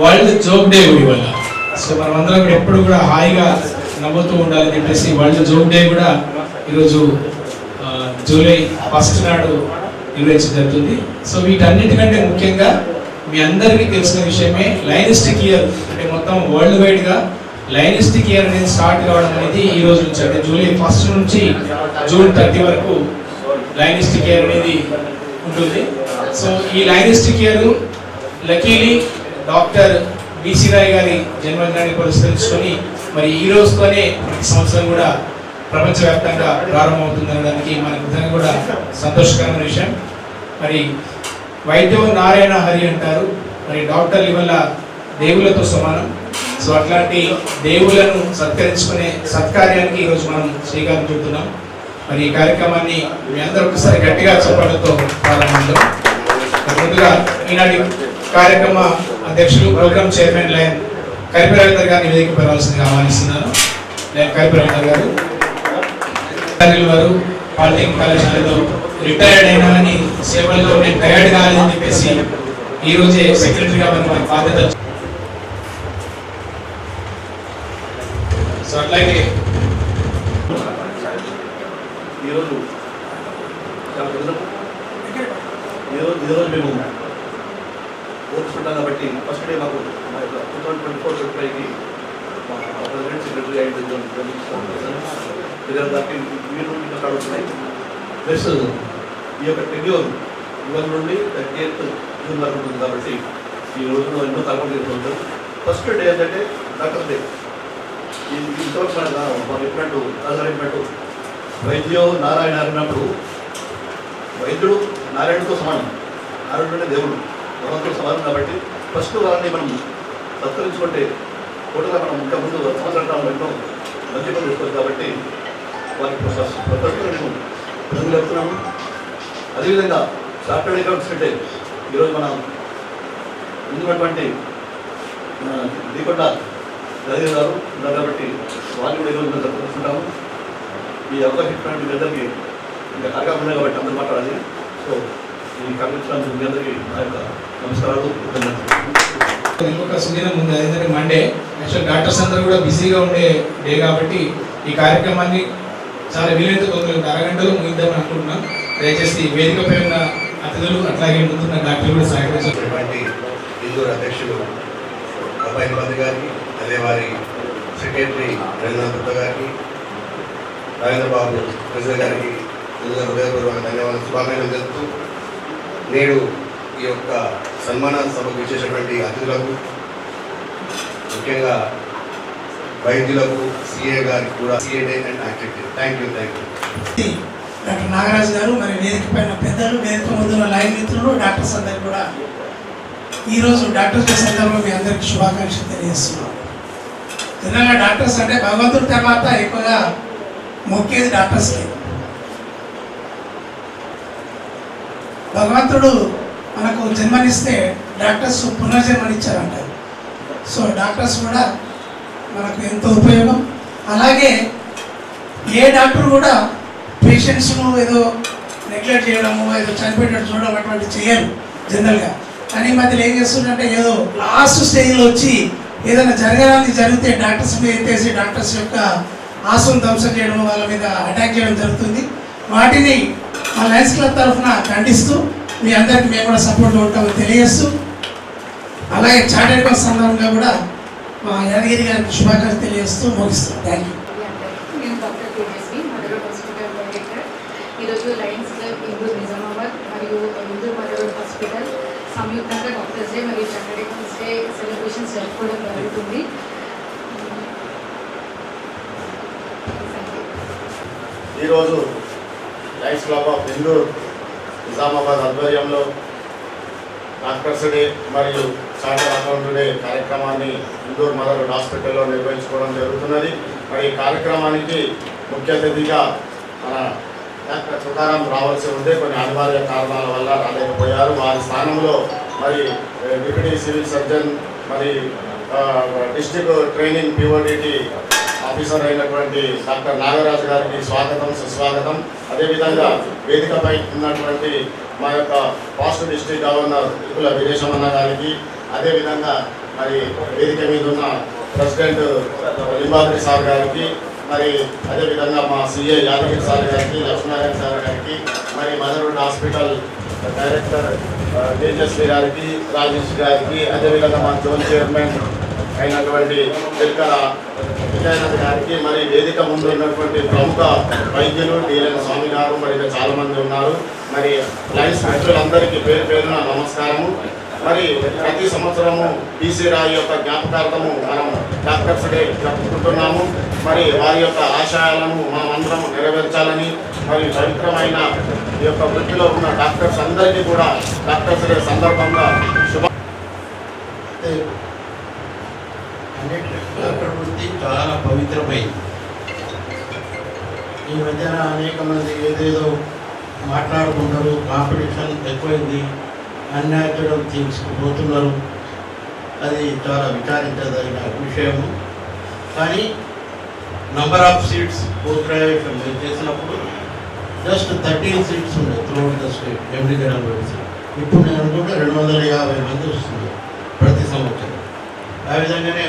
World joke day ఇవాళ. So మనం అందరం కూడా ఎప్పుడు కూడా హాయిగా నవ్వుతూ ఉండాలని చెప్పేసి వరల్డ్ జోక్ డే కూడా ఈరోజు జూలై ఫస్ట్ నాడు నిర్వహించడం జరుగుతుంది. సో వీటన్నిటికంటే ముఖ్యంగా మీ అందరికీ తెలిసిన విషయమే లైనిస్టిక్ ఇయర్. అంటే మొత్తం వరల్డ్ వైడ్గా లైనిస్టిక్ ఇయర్ అనేది స్టార్ట్ కావడం అనేది ఈ రోజు నుంచి అంటే జూలై ఫస్ట్ నుంచి జూన్ థర్టీ వరకు లైనిస్టిక్ ఇయర్ అనేది ఉంటుంది. సో ఈ లైనిస్టిక్ year luckily doctor BC Roy గారి జన్మదినాన్ని పురస్కరించుకొని మరి ఈ రోజుతోనే ప్రతి సంవత్సరం కూడా ప్రపంచవ్యాప్తంగా ప్రారంభమవుతుందనే దానికి మనకు నిజంగా కూడా సంతోషకరమైన విషయం. మరి వైద్యం నారాయణ హరి అంటారు. మరి డాక్టర్లు ఇవల్ల దేవులతో సమానం. సో అట్లాంటి దేవులను సత్కరించుకునే సత్కార్యానికి ఈరోజు మనం శ్రీకారం చుడుతున్నాం. మరి ఈ కార్యక్రమాన్ని మీ అందరూ ఒకసారి గట్టిగా చెప్పడంతో ప్రారంభించాం ముందుగా ఈనాటి కార్యక్రమ అధ్యక్షులు ప్రోగ్రామ్ చైర్మన్ లైన్ కరిపి రవీందర్ గారిని వేదిక పెరగాల్సిందిగా ఆహ్వానిస్తున్నాను. నేను కరిపి రవీందర్ గారు అధికారులు వారు పాలిటెక్నిక్ కళాశాలలో రిటైర్డ్ అయినా అని సేవల్లో నేను టైర్డ్ కాలేదని చెప్పేసి ఈ సెక్రటరీగా మరి మన బాధ్యత సో అట్లాగే ఈరోజు ఈరోజు మేము ఓర్చుకుంటాం కాబట్టి ఫస్ట్ డే మాకు two thousand twenty four twenty ఫైవ్కి మా ప్రెసిడెంట్ సెక్రటరీ అయిన దగ్గర దానికి మీరు ఇంకా కడుగుతున్నాయి ప్లస్ ఈ యొక్క టెన్యూర్ ఇవాళ నుండి థర్టీ ఎయిత్ జూన్ వరకు ఉంటుంది కాబట్టి ఈ రోజున ఎన్నో కార్యక్రమాలు జరుగుతుంటారు ఫస్ట్ డే ఏంటంటే డాక్టర్ డే. ఇంతవరకు మనం చెప్పినట్టు అసలు వైద్యం నారాయణ అన్నప్పుడు వైద్యుడు నారాయణతో సమానం. నారాయణుడు దేవుడు. భగవంతుడు సమానం కాబట్టి ఫస్ట్ వాళ్ళని మనం సత్కరించుకుంటే టోటల్గా మనం ఇంకా ముందు సంవత్సరాలు ఎన్నో మంచి పని చేసుకోవాలి కాబట్టి వారికి ప్రతి నేను ప్రజలు చెప్తున్నాము. అదేవిధంగా చార్టర్డ్ అకౌంట్స్ అంటే ఈరోజు మనం ముందున్నటువంటి దీకొండ రవి గారు ఉన్నారు కాబట్టి వాళ్ళు కూడా ఈరోజు మేము సత్కరిస్తుంటాము ఈ అవకాశం ఇచ్చినటువంటి మీ అందరికీ ఇంకా కార్యక్రమం ఉన్నాయి కాబట్టి అందరూ మాట్లాడాలి సో ఈ కార్యక్రమం మీ అందరికీ నా యొక్క నమస్కారాలు కృతజ్ఞతలు ఇంకొక సుదినం ఉంది అదేంటంటే మండే యాక్చువల్ డాక్టర్స్ అందరూ కూడా బిజీగా ఉండే డే కాబట్టి ఈ కార్యక్రమాన్ని చాలా వీలైతే తొందరగా అరగంటలో ముగిద్దామని అనుకుంటున్నాం దయచేసి వేదిక పై ఉన్న అతిథులు అట్లాగే ముందున్న డాక్టర్లు కూడా సహకరించినటువంటి ఇందూరు అధ్యక్షులు అబ్బాయి మంది గారికి అదే వారి సెక్రటరీ రవీంద్రనాథ్ గారికి రవీంద్ర బాబు ప్రెసిడెంట్ గారికి హృదయపూర్వక ధన్యవాదాలు శుభాకాంక్షలు తెలుపుతూ నేడు ఈ యొక్క సన్మాన సభకు ఇచ్చేసినటువంటి అతిథులకు ముఖ్యంగా వైద్యులకు సిఏ గారికి కూడా CA day and activity thank you thank you doctor Nagaraju garu మరి వేదిక పైన పెద్దలు వేదిక ముందున్న లైన్ మిత్రులు డాక్టర్స్ అందరు కూడా ఈరోజు డాక్టర్స్ డే సందర్భంలో మీ అందరికీ శుభాకాంక్షలు తెలియజేస్తున్నాం. జనరల్గా డాక్టర్స్ అంటే భగవంతుడి తర్వాత ఎక్కువగా మొక్కేది డాక్టర్స్కి. భగవంతుడు మనకు జన్మనిస్తే డాక్టర్స్ పునర్జన్మనిచ్చారంటారు సో డాక్టర్స్ కూడా మనకు ఎంతో ఉపయోగం. అలాగే ఏ డాక్టర్ కూడా పేషెంట్స్ను ఏదో నెగ్లెక్ట్ చేయడము ఏదో చనిపోయేటట్టు చూడడం అటువంటి చేయరు జనరల్గా. కానీ మధ్యలో ఏం చేస్తుందంటే ఏదో లాస్ట్ స్టేజ్లో వచ్చి ఏదైనా జరగడానికి జరిగితే డాక్టర్స్ మీద ఎత్తేసి డాక్టర్స్ యొక్క ఆశను ధ్వంసం చేయడం వాళ్ళ మీద అటాక్ చేయడం జరుగుతుంది. వాటిని మా లయన్స్ క్లబ్ తరఫున ఖండిస్తూ మీ అందరికీ మేము కూడా సపోర్ట్గా ఉంటామని తెలియజేస్తూ అలాగే చార్టెడ్ బస్ సందర్భంగా కూడా మా యాదగిరి గారికి శుభాకాంక్షలు తెలియజేస్తూ ముగిస్తాం. థ్యాంక్ యూ నేను doctor Tejaswi mother hospital director ఈరోజు లయన్స్ క్లబ్ ఇందూర్ నిజామాబాద్ మరియు ఇందూర్ మదర్ హాస్పిటల్ సంయుక్తంగా డాక్టర్స్ డే మరియు సాటర్డే డే సెలబ్రేషన్స్ జరుపుకోవడం జరుగుతుంది. ఈరోజు lions club of Indur Nizamabad ఆధ్వర్యంలో డాక్టర్స్ డే మరియు చార్టర్ అకౌంట్ డే కార్యక్రమాన్ని ఇందూర్ మదర్ హాస్పిటల్లో నిర్వహించుకోవడం జరుగుతున్నది. మరి ఈ కార్యక్రమానికి ముఖ్య అతిథిగా మన డాక్టర్ తుకారాం రావాల్సి ఉంటే కొన్ని అనివార్య కారణాల వల్ల రాలేకపోయారు. వారి స్థానంలో మరి డిప్యూటీ సివిల్ సర్జన్ మరి district district training PODT officer అయినటువంటి డాక్టర్ నాగరాజు గారికి స్వాగతం సుస్వాగతం. అదేవిధంగా వేదికపై ఉన్నటువంటి మా యొక్క పాస్ట్ డిస్ట్రిక్ట్ గవర్నర్ ఇకుల వీరేశమన్న గారికి అదేవిధంగా మరి వేదిక మీద ఉన్న ప్రెసిడెంట్ లింబాద్రి సార్ గారికి మరి అదేవిధంగా మా సిఏ యాదగిరి సార్ గారికి లక్ష్మీనారాయణ సార్ గారికి మరి మదర్వుడ్ హాస్పిటల్ డైరెక్టర్ తేజస్వి గారికి రాజేష్ గారికి అదేవిధంగా మా జోన్ చైర్మన్ అయినటువంటి చిల్కల గారికి మరి వేదిక ముందు ఉన్నటువంటి ప్రముఖ వైద్యులు డిఎన్ స్వామి గారు మరి చాలా మంది ఉన్నారు. మరి లైన్స్ మిత్రులందరికీ పేరు పేరున నమస్కారము. మరి ప్రతి సంవత్సరము బీసీ రాయ్ యొక్క జ్ఞాపకార్థము మనం డాక్టర్స్ డే జరుపుకుంటున్నాము. మరి వారి యొక్క ఆశయాలను మనం అందరం నెరవేర్చాలని మరి పవిత్రమైన ఈ యొక్క వృత్తిలో ఉన్న డాక్టర్స్ అందరికీ కూడా డాక్టర్స్ డే సందర్భంగా శుభ ప్రకృతి చాలా పవిత్రమైంది ఈ మధ్యన అనేక మంది ఏదేదో మాట్లాడుకుంటారు కాంపిటీషన్ ఎక్కువైంది అన్యాచురల్ థింగ్స్ పోతున్నారు అది చాలా విచారించదగిన విషయము. కానీ number of seats post graduation మేము చేసినప్పుడు జస్ట్ థర్టీన్ సీట్స్ ఉన్నాయి throughout the state every general ఇప్పుడు నేను అనుకుంటే రెండు వందల యాభై మంది వస్తుంది ప్రతి సంవత్సరం. ఆ విధంగానే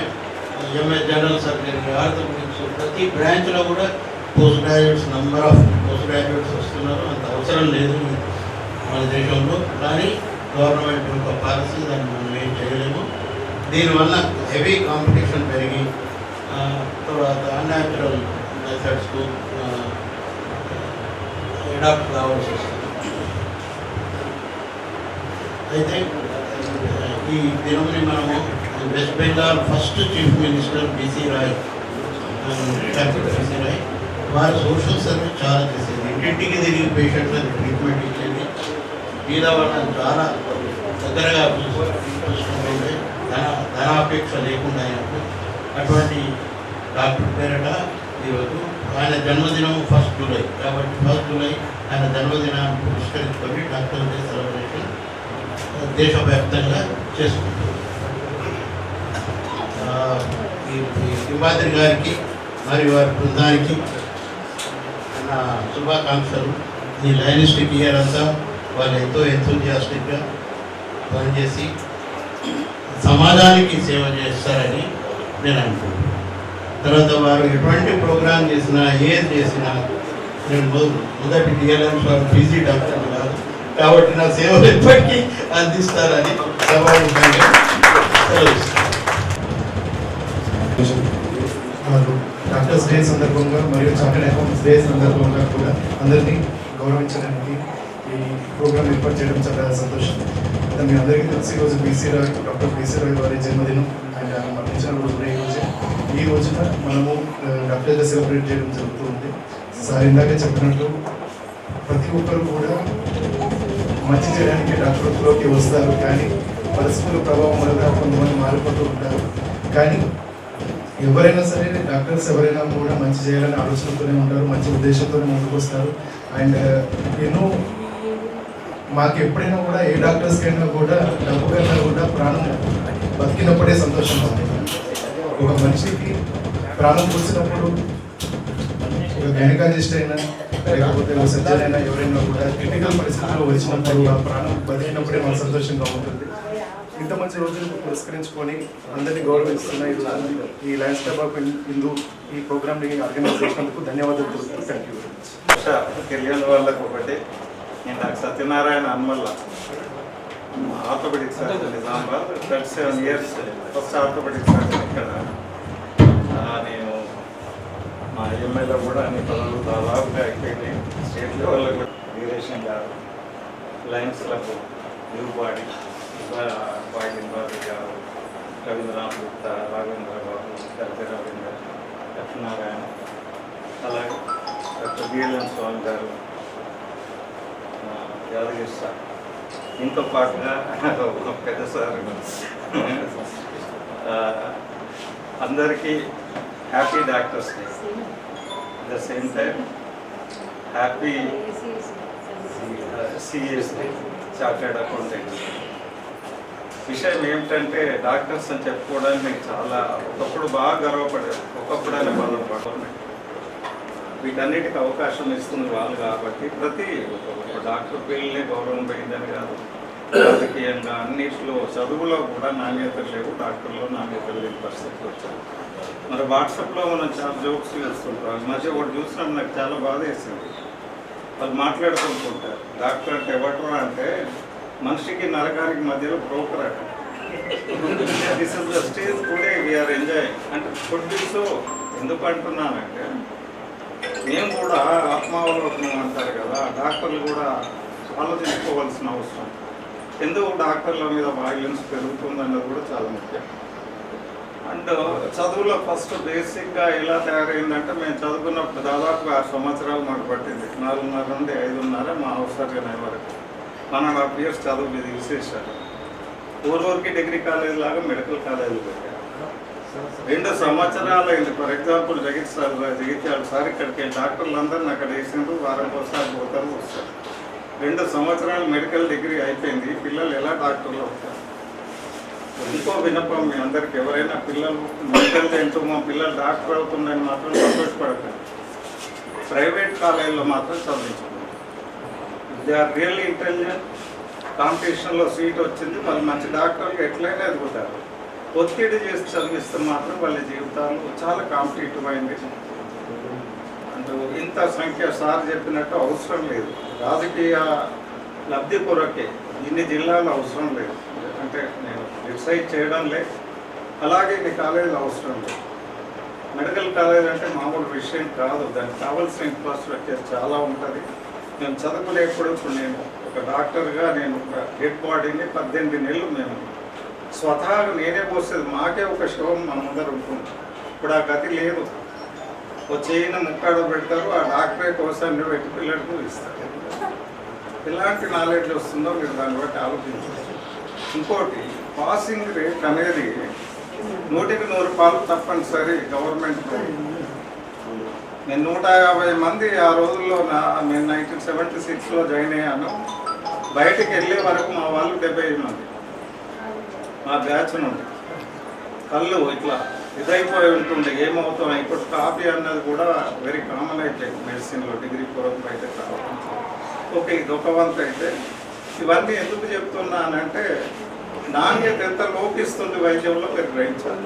ఎంఏ జనరల్ సర్జరీ గురించి ప్రతి బ్రాంచ్లో కూడా post graduates number of post graduates వస్తున్నారు. అంత అవసరం లేదు మన దేశంలో. కానీ గవర్నమెంట్ యొక్క పాలసీ దాన్ని మనం ఏం చేయలేము. దీనివల్ల హెవీ కాంపిటీషన్ పెరిగి తర్వాత అన్యాచురల్ మెథడ్స్కు అడాప్ట్ కావాల్సి వస్తుంది. అయితే ఈ దినంని మనము West Bengal first chief minister BC Roy doctor BC Roy వారు సోషల్ సర్వీస్ చాలా చేసేది ఇంటింటికి తిరిగి పేషెంట్లకు ట్రీట్మెంట్ ఇచ్చేది. మీద వాళ్ళని చాలా దగ్గరగా చూసుకుంటుండే ధన ధనాపేక్ష లేకుండా అయినప్పుడు అటువంటి డాక్టర్ పేరట ఈరోజు ఆయన జన్మదినం ఫస్ట్ జూలై కాబట్టి ఫస్ట్ జూలై ఆయన జన్మదినాన్ని పురస్కరించుకొని డాక్టర్ డే సెలబ్రేషన్ దేశవ్యాప్తంగా చేసుకుంటారు ఆ, ఈ ఈ సింహాద్రి గారికి మరియు వారి బృందానికి నా శుభాకాంక్షలు. ఈ లైనిస్టిక్ ఇయర్ అంతా వాళ్ళు ఎంతో ఎంతోజియాస్టిక్గా పనిచేసి సమాజానికి సేవ చేస్తారని నేను అనుకుంటున్నాను. తర్వాత వారు ఎటువంటి ప్రోగ్రామ్ చేసినా ఏది చేసినా నేను మొదటి డిఎల్ఎంస్ వారు పీజీ డాక్టర్ కాదు కాబట్టి నా సేవలు ఎప్పటికీ అందిస్తారని సభాముఖంగా డాక్టర్స్ డే సందర్భంగా మరియు చార్టెడ్ అకౌంట్స్ డే సందర్భంగా కూడా అందరినీ గౌరవించడానికి ఈ ప్రోగ్రామ్ ఏర్పాటు చేయడం చాలా సంతోషం. అయితే మీ అందరికీ తెలిసి ఈరోజు BC Roy doctor BC Roy వారి జన్మదినం ఆయన మరణించిన రోజు కూడా ఈ రోజు. ఈ రోజున మనము డాక్టర్ డే సెలబ్రేట్ చేయడం జరుగుతుంది. సార్ ఇందాక చెప్పినట్టు ప్రతి ఒక్కరు కూడా మంచి చేయడానికి డాక్టర్లోకి వస్తారు. కానీ పరిస్థితుల ప్రభావం వల్ల కొంతమంది మారిపోతూ ఉంటారు. కానీ ఎవరైనా సరే డాక్టర్స్ ఎవరైనా కూడా మంచి చేయాలని ఆలోచనతోనే ఉంటారు మంచి ఉద్దేశంతోనే ముందుకు వస్తారు. అండ్ uh, ఎన్నో మాకు ఎప్పుడైనా కూడా ఏ డాక్టర్స్ కైనా కూడా డబ్బు కన్నా కూడా ప్రాణం బతికినప్పుడే సంతోషంగా ఒక మనిషికి ప్రాణం పోసినప్పుడు ఒక గైనకాలజిస్ట్ అయినా లేకపోతే ఒక సర్జన్ అయినా ఎవరైనా కూడా క్రిటికల్ పరిస్థితుల్లో వచ్చినప్పుడు ఆ ప్రాణం బతికినప్పుడే మనకు సంతోషంగా ఉంటుంది. ఇంత మంచి రోజును పురస్కరించుకొని అందరినీ గౌరవిస్తున్న ఈ ఈ లయన్స్ క్లబ్ ఆఫ్ హిందూ ఈ ప్రోగ్రామ్ని ఆర్గనైజ్ చేసినందుకు ధన్యవాదాలు తెలుపుతూ థ్యాంక్ యూ తెలియని వాళ్ళకు ఒకటి. నేను నాకు Satyanarayana Anmalla. Orthopaedic surgeon Nizamabad. Thirty seven years first orthopaedic surgeon ఇక్కడ. నేను మా ఎమ్మెల్యే కూడా అన్ని పనులు దాదాపుగా అయిపోయింది స్టేట్ లెవెల్లో కూడా Veereshan garu lions club new body body Babu garu Ravindranath Gupta Raghavendra బాబు గల్పి రవీంద్ర లక్ష్మీనారాయణ అలాగే డాక్టర్ బిఎల్ఎన్ స్వామి గారు యాదగిరి సార్ దీంతో పాటుగా ఒక పెద్ద సార్ అందరికీ happy doctors day the same time happy CS chartered accountant విషయం ఏమిటంటే డాక్టర్స్ అని చెప్పుకోవడానికి మీకు చాలా ఒకప్పుడు బాగా గర్వపడేది ఒకప్పుడు అని బాధపడుతుంది వీటన్నిటికీ అవకాశం ఇస్తుంది వాళ్ళు కాబట్టి ప్రతి ఒక డాక్టర్ పేరునే గౌరవం పోయిందని కాదు. రాజకీయంగా అన్నిట్లో చదువులో కూడా నాణ్యత లేవు డాక్టర్లో నాణ్యతలు లేని పరిస్థితి వచ్చారు మరి వాట్సాప్లో మనం చాలా జోక్స్ వేస్తుంటాం. మధ్య ఒకటి చూసినప్పుడు నాకు చాలా బాధ వేసింది వాళ్ళు మాట్లాడుకుంటుంటారు డాక్టర్ అంటే ఎవటరా అంటే మనిషికి నరకానికి మధ్యలో బ్రోకర్ అట. This is the stage today we are enjoy అంటే ఫుడ్ సో ఎందుకు అంటున్నానంటే మేము కూడా ఆత్మావలోకనం అంటారు కదా డాక్టర్లు కూడా ఆలోచించుకోవాల్సిన అవసరం. ఎందుకు డాక్టర్ల మీద వాయిలెన్స్ పెరుగుతుందన్నది కూడా చాలా ముఖ్యం. అండ్ చదువులో ఫస్ట్ బేసిక్గా ఎలా తయారైందంటే మేము చదువుకున్నప్పుడు దాదాపు ఆరు సంవత్సరాలు మాకు పట్టింది. నాలుగున్నర నుండి ఐదున్నర మా అవసరం వరకు. వన్ అండ్ హాఫ్ ఇయర్స్ చదువు మీద విశేషాలు. ఊరూరికి డిగ్రీ కాలేజ్ లాగా మెడికల్ కాలేజీలు పెట్టారు రెండు సంవత్సరాలు అయింది. For example Jagtial Jagtial sir ఇక్కడికి డాక్టర్లు అందరిని అక్కడ వేసిండ్రు వారం ఒకసారి పోతారు వస్తారు. రెండు సంవత్సరాలు మెడికల్ డిగ్రీ అయిపోయింది. పిల్లలు ఎలా డాక్టర్లు అవుతారు? ఇంకో వినపం మీ అందరికి. ఎవరైనా పిల్లలు మెడికల్ ఏంటో మా పిల్లలు డాక్టర్ అవుతుందని మాత్రం సంతోషపడకండి. ప్రైవేట్ కాలేజీలో మాత్రం చదివించుకోండి దే ఆర్ రియల్లీ ఇంటెలిజెంట్ కాంపిటీషన్లో సీట్ వచ్చింది. వాళ్ళు మంచి డాక్టర్లు ఎట్లయినా ఎదుగుతారు. ఒత్తిడి చేసి చదివిస్తే మాత్రం వాళ్ళ జీవితాలు చాలా కాంపిటేటివ్ అయింది. అండ్ ఇంత సంఖ్య సార్ చెప్పినట్టు అవసరం లేదు. రాజకీయ లబ్ధి కొరకే ఇన్ని జిల్లాలు అవసరం లేదు. అంటే నేను డిసైడ్ చేయడం లేదు అలాగే ఇన్ని కాలేజీలు అవసరం లేదు. మెడికల్ కాలేజ్ అంటే మామూలు విషయం కాదు. దానికి కావాల్సిన ఇన్ఫ్రాస్ట్రక్చర్ చాలా ఉంటుంది. మేము చదువుకునేప్పుడు ఇప్పుడు నేను ఒక డాక్టర్గా నేను ఒక డెడ్ బాడీని పద్దెనిమిది నెలలు మేము స్వతహాగా నేనే పోసేది మాకే ఒక శవం మనమందరం ఉంటుంది. ఇప్పుడు ఆ గతి లేదు. ఒక చేయిన ముక్కాడ పెడతారు ఆ డాక్టరే కోసాన్ని పెట్టి పిల్లలకు ఇస్తారు. ఎలాంటి నాలెడ్జ్ వస్తుందో మీరు దాన్ని బట్టి ఆలోచించారు ఇంకోటి పాసింగ్ రేట్ అనేది నూటికి నూరు పాలు తప్పనిసరి గవర్నమెంట్ నేను నూట యాభై మంది ఆ రోజుల్లో నా నేను నైన్టీన్ సెవెంటీ సిక్స్లో జాయిన్ అయ్యాను. బయటికి వెళ్ళే వరకు మా వాళ్ళు డెబ్బై మంది. మా బ్యాచ్ నుండి. కళ్ళు ఇట్లా ఇదైపోయి ఉంటుండే ఏమవుతాం ఇప్పుడు కాపీ అన్నది కూడా వెరీ కామన్ అయిపోయింది మెడిసిన్లో డిగ్రీ పూర్వకం అయితే కావాలి. ఓకే ఇది ఒక వంత అయితే. ఇవన్నీ ఎందుకు చెప్తున్నానంటే నాణ్యత ఎంత లోపిస్తుంది వైద్యంలో మీరు గ్రహించాలి.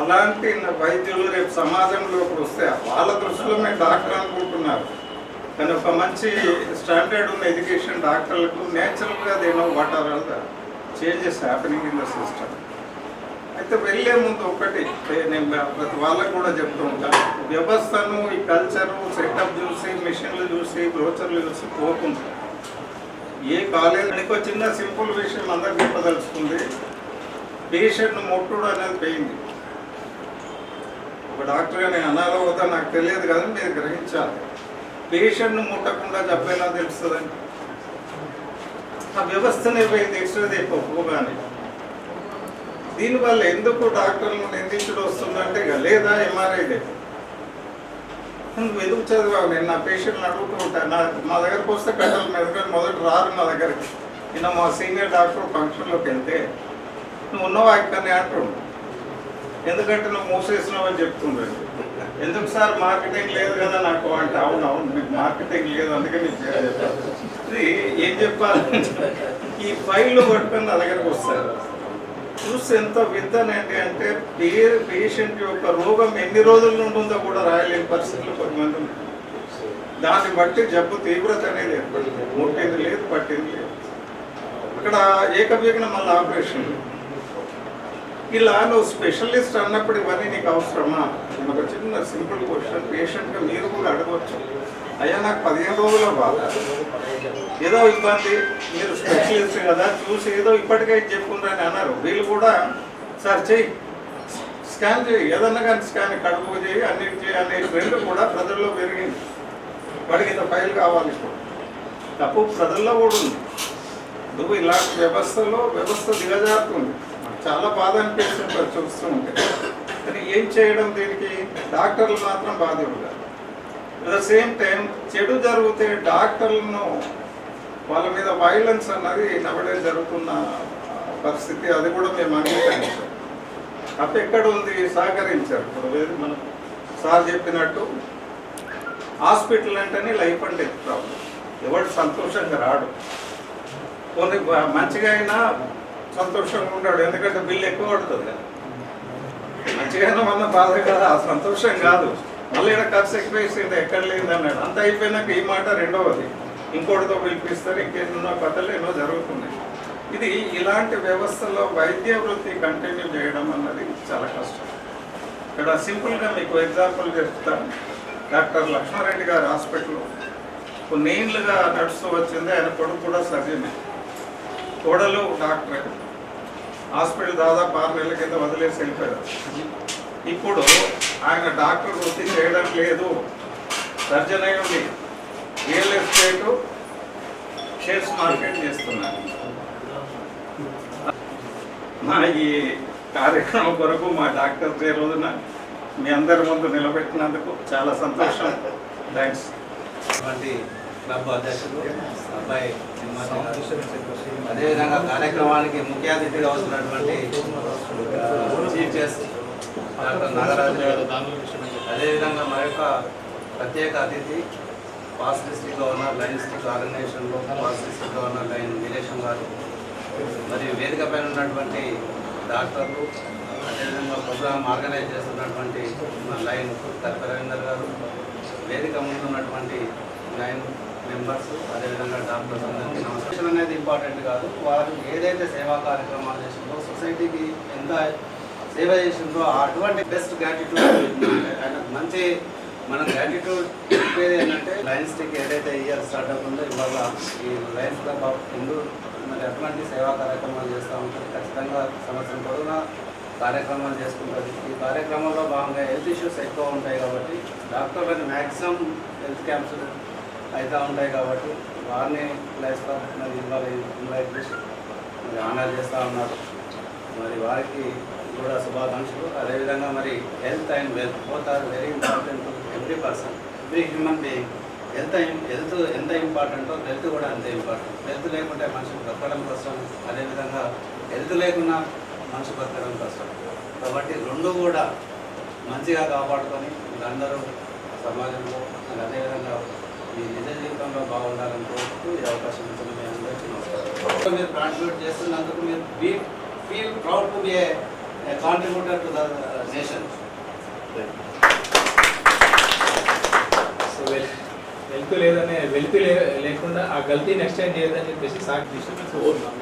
అలాంటి వైద్యులు రేపు సమాజంలోకి వస్తే వాళ్ళ దృష్టిలో మేము డాక్టర్ అనుకుంటున్నారు. కానీ ఒక మంచి స్టాండర్డ్ ఉన్న ఎడ్యుకేషన్ డాక్టర్లకు నేచురల్గా దేనో what are all the changes happening in the system అయితే వెళ్ళే ముందు ఒకటి నేను ప్రతి వాళ్ళకు కూడా చెప్తూ ఉంటాను వ్యవస్థను ఈ కల్చరు సెటప్ చూసి మిషన్లు చూసి బ్రోచర్లు చూసి పోకుండా. ఏ కాలేజీకి ఒక చిన్న సింపుల్ విషయం అందరికి చెప్పదలుచుకుంది. పేషెంట్ను మొట్టుడు అనేది పోయింది. ఒక డాక్టర్గా నేను అనాలో వద్దా నాకు తెలియదు కదా మీరు గ్రహించాలి. పేషెంట్ను ముట్టకుండా చెప్పేలా తెలుస్తుందండి. ఆ వ్యవస్థనే పోయింది ఎక్స్రే పోగానే. దీనివల్ల ఎందుకు డాక్టర్లు నిందించడం వస్తుందంటే లేదా ఎంఆర్ఐ నువ్వు ఎందుకు చదివావు? నేను నా పేషెంట్ని అడుగుతూ ఉంటాను నా మా దగ్గరకు వస్తే కట్టలు మీద మొదటి మొదట రారు నా దగ్గరికి. నిన్న మా సీనియర్ డాక్టర్ ఫంక్షన్లోకి వెళ్తే నువ్వు ఉన్నావా ఇక్కడనే అంటుండు. ఎందుకంటే నువ్వు మూసేసినావు అని చెప్తుండ్రు ఎందుకు సార్ మార్కెటింగ్ లేదు కదా నాకు అంటే అవును అవును మీకు మార్కెటింగ్ లేదు అందుకే నేను చెప్పాను ఇది ఏం చెప్పాలి? ఈ ఫైల్ పట్టుకొని నా దగ్గరకు వస్తారు. చూస్తే ఎంత వింతనేంటి అంటే పేరు పేషెంట్ యొక్క రోగం ఎన్ని రోజుల నుండి ఉందో కూడా రాయలేని పరిస్థితులు కొంతమంది దాన్ని బట్టి జబ్బు తీవ్రత అనేది ఏర్పడింది ముట్టింది లేదు పట్టింది లేదు. ఇక్కడ ఏకబీగిన మళ్ళీ ఆపరేషన్. ఇలా నువ్వు స్పెషలిస్ట్ అన్నప్పుడు ఇవన్నీ నీకు అవసరమా? ఒక చిన్న సింపుల్ క్వశ్చన్. పేషెంట్గా మీరు కూడా అడగవచ్చు అయ్యా నాకు పదిహేను రోజుల బాధ ఏదో ఇబ్బంది. మీరు స్పెషలిస్ట్ కదా చూసి ఏదో ఇప్పటికే చెప్పుకుంటారని అన్నారు. వీళ్ళు కూడా సార్ చెయ్యి. స్కాన్ చేయి ఏదన్నా కానీ స్కాన్ కడుపు చేయి అన్నిటి చేయి అనే ట్రెండ్ కూడా ప్రజల్లో పెరిగింది. వాడికి ఇంత ఫైల్ కావాలి ఇప్పుడు. తప్పు ప్రజల్లో కూడా ఉంది. నువ్వు ఇలాంటి వ్యవస్థలో వ్యవస్థ దిగజారుతుంది. చాలా బాధ అనిపిస్తుంది చూస్తూ ఉంటే. కానీ ఏం చేయడం దీనికి? డాక్టర్లు మాత్రం బాధ్యులు కాదు అట్ ద సేమ్ టైం చెడు జరిగితే డాక్టర్లను వాళ్ళ మీద వైలెన్స్ అన్నది నవడే జరుగుతున్న పరిస్థితి అది కూడా మేము అంగీకరించాం. తప్ప ఎక్కడ ఉంది? సహకరించారు. ఇప్పుడు వేరే మనం సార్ చెప్పినట్టు హాస్పిటల్ అంటేనే లైఫ్ అండ్ డెత్ ప్రాబ్లం ఎవడు సంతోషంగా రాడు. కొన్ని మంచిగా అయినా సంతోషంగా ఉంటాడు ఎందుకంటే బిల్లు ఎక్కువ పడుతుంది. కదా మంచిగా మన బాధ కదా. ఆ సంతోషం కాదు. మళ్ళీ ఇక్కడ ఖర్చు ఎక్కువ వేసింది ఎక్కడ లేదన్నాడు అంత అయిపోయినాక ఈ మాట రెండవది. ఇంకోటితో పిలిపిస్తారు. ఇంకేన్నో కథలు ఎన్నో జరుగుతున్నాయి ఇది ఇలాంటి వ్యవస్థలో వైద్య వృత్తి కంటిన్యూ చేయడం అన్నది చాలా కష్టం. ఇక్కడ సింపుల్గా మీకు ఎగ్జాంపుల్ చెప్తాను డాక్టర్ లక్ష్మారెడ్డి గారి హాస్పిటల్ కొన్నేళ్ళుగా నడుస్తూ వచ్చింది. ఆయన కొడుకు కూడా సర్జనే. కోడలు డాక్టర్. హాస్పిటల్ దాదాపు ఆరు నెలల కింద వదిలేసి వెళ్ళిపోయారు. ఇప్పుడు ఆయన డాక్టర్ వృత్తి చేయడం లేదు. సర్జన్ అయి ఉంది రియల్ ఎస్టేట్ షేర్స్ మార్కెట్ చేస్తున్నారు. మా ఈ కార్యక్రమం కొరకు మా డాక్టర్ డే రోజున మీ అందరి ముందు నిలబెట్టినందుకు చాలా సంతోషం. థ్యాంక్స్ అటువంటి అబ్బాయి అదేవిధంగా కార్యక్రమానికి ముఖ్య అతిథిగా వస్తున్నటువంటి చీఫ్ గెస్ట్ డాక్టర్ నాగరాజు గారు. అదేవిధంగా మా యొక్క ప్రత్యేక అతిథి past district governor lion district ఆర్గనైజేషన్లో past district governor lion Nileshan garu. మరియు వేదిక పైన ఉన్నటువంటి డాక్టర్లు అదేవిధంగా ప్రోగ్రామ్ ఆర్గనైజ్ చేస్తున్నటువంటి లైన్ కల్ప రవీందర్ గారు. వేదిక ముందు ఉన్నటువంటి లైన్ మెంబర్స్ అదేవిధంగా డాక్టర్స్ అందరికీ నమస్కారం. అనేది ఇంపార్టెంట్ కాదు. వారు ఏదైతే సేవా కార్యక్రమాలు చేసిందో సొసైటీకి ఎంత సేవ చేసిందో అటువంటి బెస్ట్ గ్రాటిట్యూడ్ ఆయనకు మంచి మన గ్రాటిట్యూడ్ చెప్పేది ఏంటంటే లయన్స్ స్టిక్ ఏదైతే ఇయర్ స్టార్ట్ అవుతుందో ఇవాళ ఈ లయన్స్ క్లబ్ ఆఫ్ హిందూ మరి ఎటువంటి సేవా కార్యక్రమాలు చేస్తూ ఉంటుంది ఖచ్చితంగా సంవత్సరం పొడవునా కార్యక్రమాలు చేసుకుంటుంది ఈ కార్యక్రమంలో భాగంగా హెల్త్ ఇష్యూస్ ఎక్కువ ఉంటాయి కాబట్టి డాక్టర్లకు మ్యాక్సిమం హెల్త్ క్యాంప్స్ అవుతూ ఉంటాయి కాబట్టి వారిని లైఫ్ క్లబ్ మరి ఇన్వైట్ చేసి మరి ఆనర్ చేస్తూ ఉన్నారు. మరి వారికి కూడా శుభాకాంక్షలు. అదేవిధంగా మరి health and wealth both are very important every person every human being health health ఎంత ఇంపార్టెంటో హెల్త్ కూడా అంతే ఇంపార్టెంట్ హెల్త్ లేకుంటే మనిషి బ్రతకడం కష్టం. అదేవిధంగా హెల్త్ లేకున్నా మనిషి బ్రతకడం కష్టం. కాబట్టి రెండు కూడా మంచిగా కాపాడుకొని అందరూ సమాజంలో అదేవిధంగా మీ నిజ జీవితంలో బాగుండాలని కోరుతూ ఈ అవకాశం ఇచ్చిన మీ అందరికీ నమస్కారం. మీరు కాంట్రిబ్యూట్ చేస్తున్నందుకు మీరు be feel proud to be a contributor to the nation so well వెళ్తూ లేదనే వెళ్తూ లే- లేకుండా ఆ గల్తీని ఎక్స్టెండ్ చేయదని చెప్పేసి సాక్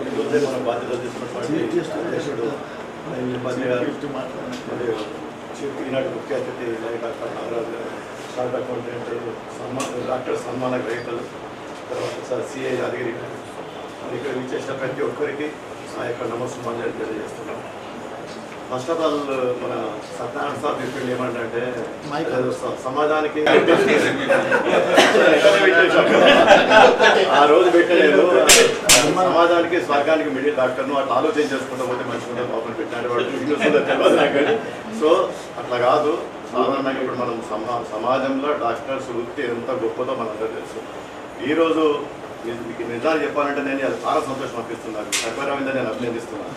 ఈరోజే మన బాధ్యత తీసుకున్నటువంటి ఈనాటి ముఖ్య అతిథి నాగరాజు గారు. చార్ట్ అకౌంటెంట్ సన్మాన డాక్టర్ సన్మాన గ్రహీతలు తర్వాత సార్ సిఐ యాదగిరి గారు. ఇక్కడ విచ్చేసిన ప్రతి ఒక్కరికి ఆ యొక్క నమస్కారం తెలియజేస్తున్నాం. ఫస్ట్ ఆఫ్ ఆల్ మన సత్యనారాయణ సార్ చెప్పింది ఏమంటే సమాజానికి ఆ రోజు పెట్టలేదు. సమాజానికి స్వర్గానికి మిడిల్ డాక్టర్ను అట్లా ఆలోచన చేసుకుంటూ పోతే మంచిగా పాపం పెట్టాడు వాడు. సో అట్లా కాదు. సాధారణంగా ఇప్పుడు మనం సమా సమాజంలో డాక్టర్స్ వృత్తి ఎంత గొప్పదో మనందరూ తెలుసు. ఈరోజు మీకు నిజాలు చెప్పాలంటే నేను అది చాలా సంతోషం అనిపిస్తున్నాను సర్వరవింద నేను అభినందిస్తున్నాను.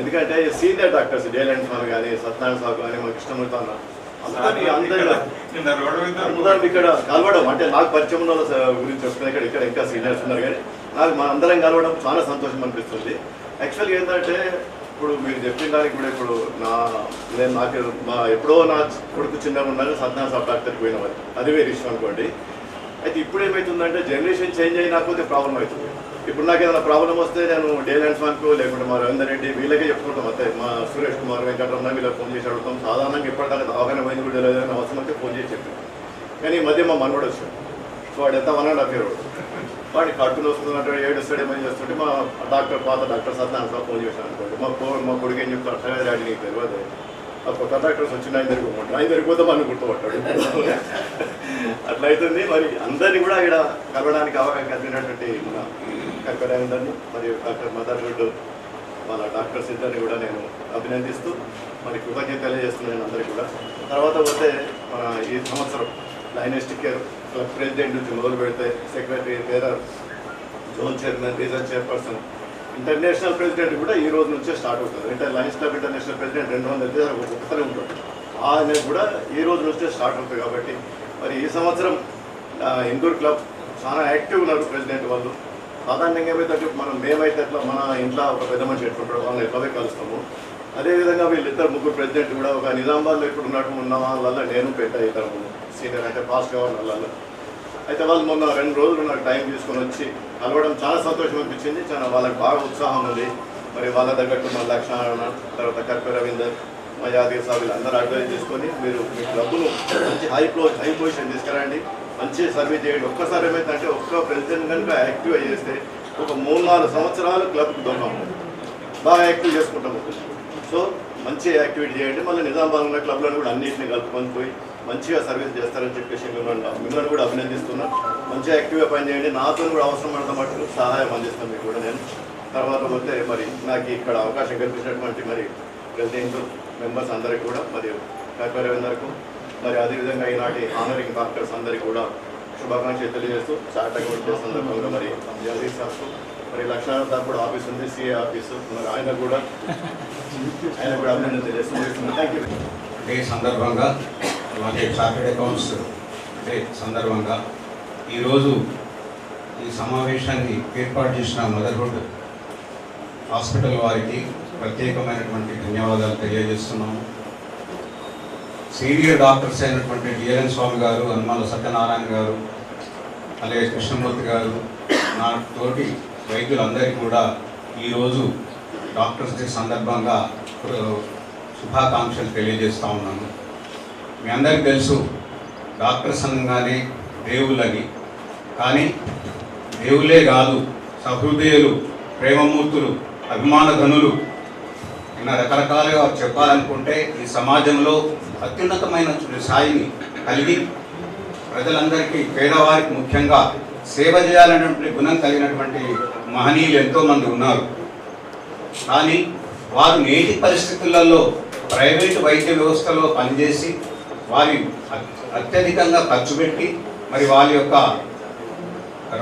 ఎందుకంటే సీనియర్ డాక్టర్స్ డేలెండ్ స్వామి కానీ సత్యనారాయణ స్వామి కానీ మన కృష్ణమూర్తి అన్న అందరూ ఇక్కడ కలవడం అంటే నాకు పరిచయం ఉన్న గురించి చెప్తున్నా ఇక్కడ ఇక్కడ ఇంకా సీనియర్స్ ఉన్నారు కానీ నాకు మన అందరం కలవడం చాలా సంతోషం అనిపిస్తుంది. యాక్చువల్గా ఏంటంటే ఇప్పుడు మీరు చెప్పిన దానికి కూడా ఇప్పుడు నా నేను నాకు మా ఎప్పుడో నా కొడుకు చిన్నగా ఉన్నాను సద్నా సబ్ డాక్టర్కి పోయిన అది వేరే ఇష్టం అనుకోండి. అయితే ఇప్పుడు ఏమవుతుందంటే జనరేషన్ చేంజ్ అయినా కొద్ది ప్రాబ్లం అవుతుంది. ఇప్పుడు నాకు ఏదైనా ప్రాబ్లం వస్తే నేను డే ల్యాండ్ స్వామికో లేకుంటే మా రవీందర్ రెడ్డి వీళ్ళకే చెప్పుకుంటాం. అంతే మా సురేష్ కుమార్ వెంకటరమణ వీళ్ళకి ఫోన్ చేసి అడుగుతాం. సాధారణంగా ఇప్పటిదాకా అవగాహన పోయింది కూడా తెలియదు అని అవసరం అయితే ఫోన్ చేసి చెప్పాను కానీ ఈ మధ్య మా మనవడు వచ్చాడు. వాడు ఎంత వన్ అండ్ హాఫ్ ఇయర్ వాడి కట్టుకుని వస్తుందంటే ఏడు వస్తాడు మంది చేస్తుంటే మా డాక్టర్ పాత డాక్టర్ సత్యనారాయణ సార్ ఫోన్ చేశాను అనుకోండి. మా కో మా కొడుకు ఏం చెప్తారు అట్లా డాడీ నీకు తెలియదు. ఆ కొత్త డాక్టర్స్ వచ్చి ఆయన దొరికిపోతాడు ఆయన దొరికిపోతే మనం గుర్తుపట్టాడు. అట్లా అవుతుంది మరి అందరినీ కూడా ఇక్కడ కలవడానికి అవకాశం కలిగినటువంటి మన కల్పరాయందరిని మరియు డాక్టర్ మదర్ రెడ్డి వాళ్ళ డాక్టర్స్ ఇద్దరిని కూడా నేను అభినందిస్తూ మరి కృతజ్ఞత తెలియజేస్తున్నాను అందరికీ కూడా. తర్వాత పోతే మన ఈ సంవత్సరం డైనెస్టిక్ కేర్ క్లబ్ ప్రెసిడెంట్ నుంచి మొదలు పెడితే secretary bearer zone chairman region chairperson international president కూడా ఈ రోజు నుంచే స్టార్ట్ అవుతుంది అంటే లైన్స్ క్లబ్ ఇంటర్నేషనల్ ప్రెసిడెంట్ రెండు వందల దేశాలు ఒక్కనే ఉంటుంది ఆయన కూడా ఈ రోజు నుంచే స్టార్ట్ అవుతుంది కాబట్టి మరి ఈ సంవత్సరం ఇందూర్ క్లబ్ చాలా యాక్టివ్ ఉన్నారు ప్రెసిడెంట్ వాళ్ళు. సాధారణంగా ఏమైతే మనం మేమైతే అట్లా మన ఇంట్లో ఒక పెద్ద మనిషి ఎట్లుంటారో వాళ్ళని ఎట్లా కలుస్తాము. అదేవిధంగా వీళ్ళిద్దరు ముగ్గురు ప్రెసిడెంట్ కూడా ఒక నిజామాబాద్లో ఎప్పుడు ఉన్నట్టు ఉన్న వాళ్ళ నేను పెట్ట ఇతరము సీనియర్ అయితే పాస్ కావాలి వాళ్ళ. అయితే వాళ్ళు మొన్న రెండు రోజులు నాకు టైం తీసుకొని వచ్చి కలవడం చాలా సంతోషం అనిపించింది. చాలా వాళ్ళకి బాగా ఉత్సాహం ఉంది. మరి వాళ్ళ తగ్గట్టు మన లక్ష్మణ తర్వాత కర్ప రవీందర్ మా యాదగిరి సార్ వీళ్ళందరూ అడ్వైజ్ చేసుకొని మీరు మీ క్లబ్ను మంచి హై ప్లో హై పొజిషన్ తీసుకురండి. మంచి సర్వీస్ చేయండి. ఒక్కసారి ఏమైందంటే ఒక్క ప్రెసిడెంట్ కనుక యాక్టివ్ చేస్తే ఒక మూడు నాలుగు సంవత్సరాలు క్లబ్కి దొంగం బాగా యాక్టివ్ చేసుకుంటాము సో మంచి యాక్టివిటీ చేయండి. మళ్ళీ నిజామాబాద్ ఉన్న క్లబ్లను కూడా అన్నింటినీ కలుపుకొని పోయి మంచిగా సర్వీస్ చేస్తారని చెప్పేసి మిమ్మల్ని మిమ్మల్ని కూడా అభినందిస్తున్నా. మంచిగా యాక్టివ్గా పనిచేయండి. నాతో కూడా అవసరం పడిన మటుకు సహాయం అందిస్తాను మీకు కూడా నేను. తర్వాత పోతే మరి నాకు ఇక్కడ అవకాశం కల్పించినటువంటి మరి ప్రెసిడెంట్ మెంబర్స్ అందరికీ కూడా మరియు కర్ప వరకు మరి అదేవిధంగా ఈనాటి ఆనరింగ్ డాక్టర్స్ అందరికీ కూడా శుభాకాంక్షలు తెలియజేస్తూ చార్ట్ అకౌంట్ సందర్భంగా మరి జగదీష్ సార్కు మరి లక్ష్మణ సార్ కూడా ఆఫీస్ ఉంది సిఏ ఆఫీసు. మరి ఆయన కూడా ఆయన కూడా అభినందన తెలియజేస్తున్నాను థ్యాంక్ యూ ఈ సందర్భంగా అలాగే చార్టెడ్ అకౌంట్స్ డే సందర్భంగా ఈరోజు ఈ సమావేశాన్ని ఏర్పాటు చేసిన మదర్హుడ్ హాస్పిటల్ వారికి ప్రత్యేకమైనటువంటి ధన్యవాదాలు తెలియజేస్తున్నాము. సీనియర్ డాక్టర్స్ అయినటువంటి డిఎన్ స్వామి గారు హనుమాల సత్యనారాయణ గారు అలాగే కృష్ణమూర్తి గారు నా తోటి వైద్యులందరికీ కూడా ఈరోజు డాక్టర్స్ డే సందర్భంగా శుభాకాంక్షలు తెలియజేస్తూ ఉన్నాను. మీ అందరికీ తెలుసు డాక్టర్స్ అనగానే దేవుళ్ళని కానీ దేవుళ్ళే కాదు సహృదయులు ప్రేమమూర్తులు అభిమాన ధనులు ఇలా రకరకాలుగా చెప్పాలనుకుంటే ఈ సమాజంలో అత్యున్నతమైన స్థాయిని కలిగి ప్రజలందరికీ పేదవారికి ముఖ్యంగా సేవ చేయాలనేటువంటి గుణం కలిగినటువంటి మహనీయులు ఎంతోమంది ఉన్నారు. కానీ వారు నేటి పరిస్థితులలో ప్రైవేటు వైద్య వ్యవస్థలో పనిచేసి వారి అత్యధికంగా ఖర్చు పెట్టి మరి వారి యొక్క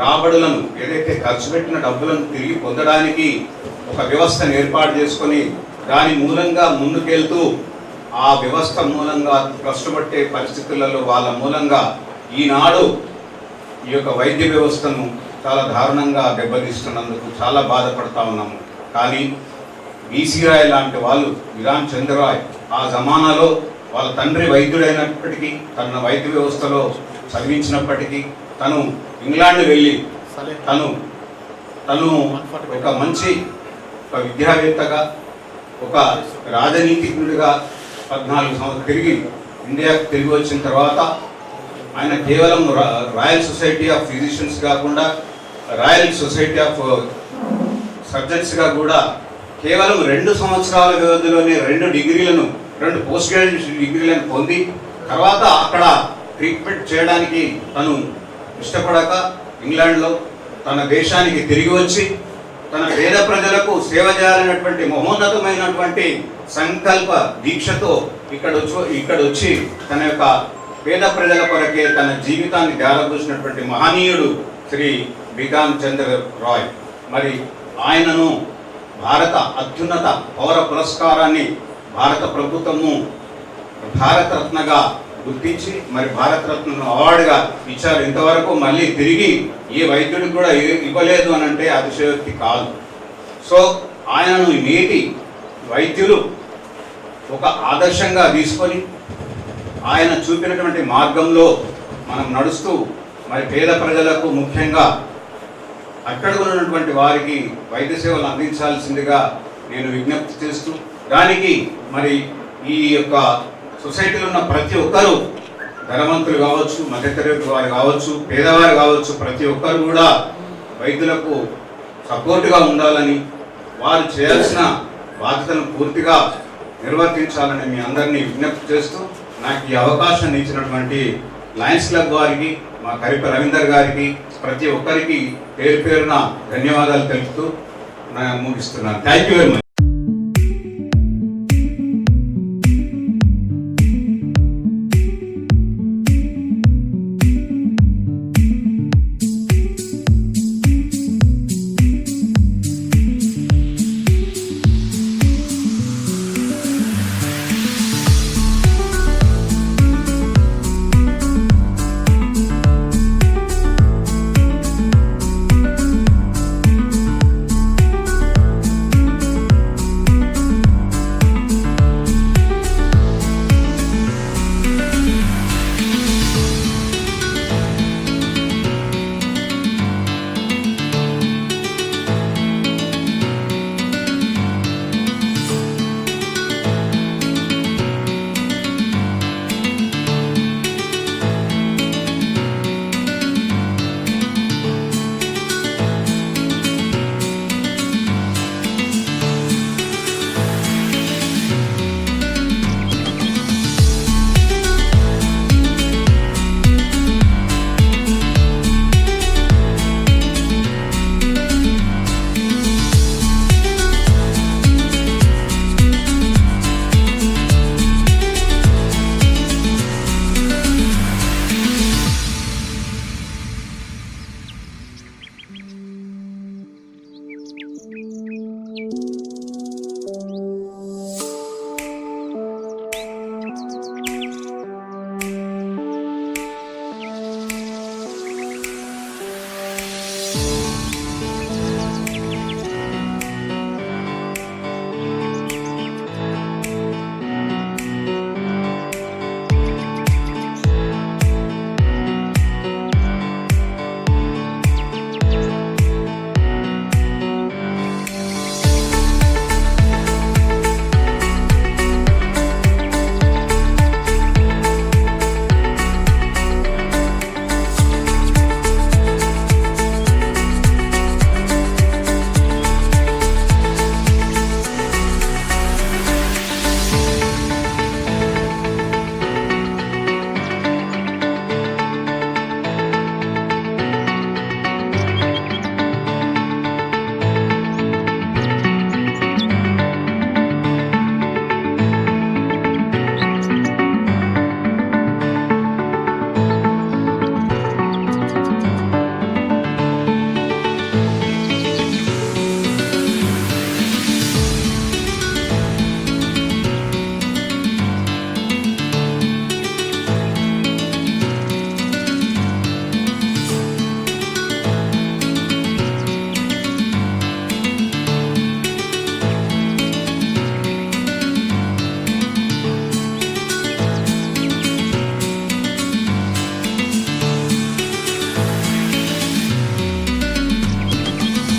రాబడులను ఏదైతే ఖర్చు పెట్టిన డబ్బులను తిరిగి పొందడానికి ఒక వ్యవస్థను ఏర్పాటు చేసుకొని దాని మూలంగా ముందుకెళ్తూ ఆ వ్యవస్థ మూలంగా కష్టపట్టే పరిస్థితులలో వాళ్ళ మూలంగా ఈనాడు ఈ యొక్క వైద్య వ్యవస్థను చాలా దారుణంగా దెబ్బతీస్తున్నందుకు చాలా బాధపడతా ఉన్నాము. కానీ బీసీ రాయ్ లాంటి వాళ్ళు విరామ్ చంద్రరాయ్ ఆ జమానాలో వాళ్ళ తండ్రి వైద్యుడైనప్పటికీ తన వైద్య వ్యవస్థలో చదివించినప్పటికీ తను ఇంగ్లాండ్ వెళ్ళి తను తను ఒక మంచి ఒక విద్యావేత్తగా ఒక రాజనీతిజ్ఞుడిగా పద్నాలుగు సంవత్సరాలు తిరిగి ఇండియాకు తిరిగి వచ్చిన తర్వాత ఆయన కేవలం రాయల్ సొసైటీ ఆఫ్ ఫిజిషియన్స్ కాకుండా రాయల్ సొసైటీ ఆఫ్ సర్జన్స్గా కూడా కేవలం రెండు సంవత్సరాల వ్యవధిలోనే రెండు డిగ్రీలను రెండు పోస్ట్ గ్రాడ్యుయేషన్ డిగ్రీలను పొంది తర్వాత అక్కడ ట్రీట్మెంట్ చేయడానికి తను ఇష్టపడక ఇంగ్లాండ్లో తన దేశానికి తిరిగి వచ్చి తన పేద ప్రజలకు సేవ చేయాలనేటువంటి మహోన్నతమైనటువంటి సంకల్ప దీక్షతో ఇక్కడ ఇక్కడ వచ్చి తన యొక్క పేద ప్రజల కొరకే తన జీవితాన్ని ధ్యానపూసినటువంటి మహనీయుడు శ్రీ బిగాన్ చంద్ర రాయ్. మరి ఆయనను భారత అత్యున్నత పౌర పురస్కారాన్ని భారత ప్రభుత్వము భారతరత్నగా గుర్తించి మరి భారతరత్న అవార్డుగా ఇచ్చారు. ఇంతవరకు మళ్ళీ తిరిగి ఏ వైద్యుడికి కూడా ఇవ్వలేదు అని అంటే అతిశయోక్తి కాదు. సో ఆయనను నేటి వైద్యులు ఒక ఆదర్శంగా తీసుకొని ఆయన చూపినటువంటి మార్గంలో మనం నడుస్తూ మరి పేద ప్రజలకు ముఖ్యంగా అక్కడ ఉన్నటువంటి వారికి వైద్య సేవలు అందించాల్సిందిగా నేను విజ్ఞప్తి చేస్తూ దానికి మరి ఈ యొక్క సొసైటీలో ఉన్న ప్రతి ఒక్కరూ ధనవంతులు కావచ్చు మధ్యతరగతి వారు కావచ్చు పేదవారు కావచ్చు ప్రతి ఒక్కరు కూడా వైద్యులకు సపోర్టుగా ఉండాలని వారు చేయాల్సిన బాధ్యతను పూర్తిగా నిర్వర్తించాలని మీ అందరినీ విజ్ఞప్తి చేస్తూ నాకు ఈ అవకాశాన్ని ఇచ్చినటువంటి లయన్స్ క్లబ్ వారికి మా కరిప రవీందర్ గారికి ప్రతి ఒక్కరికి పేరు పేరున ధన్యవాదాలు తెలుపుతూ ముగిస్తున్నాను. Thank you very much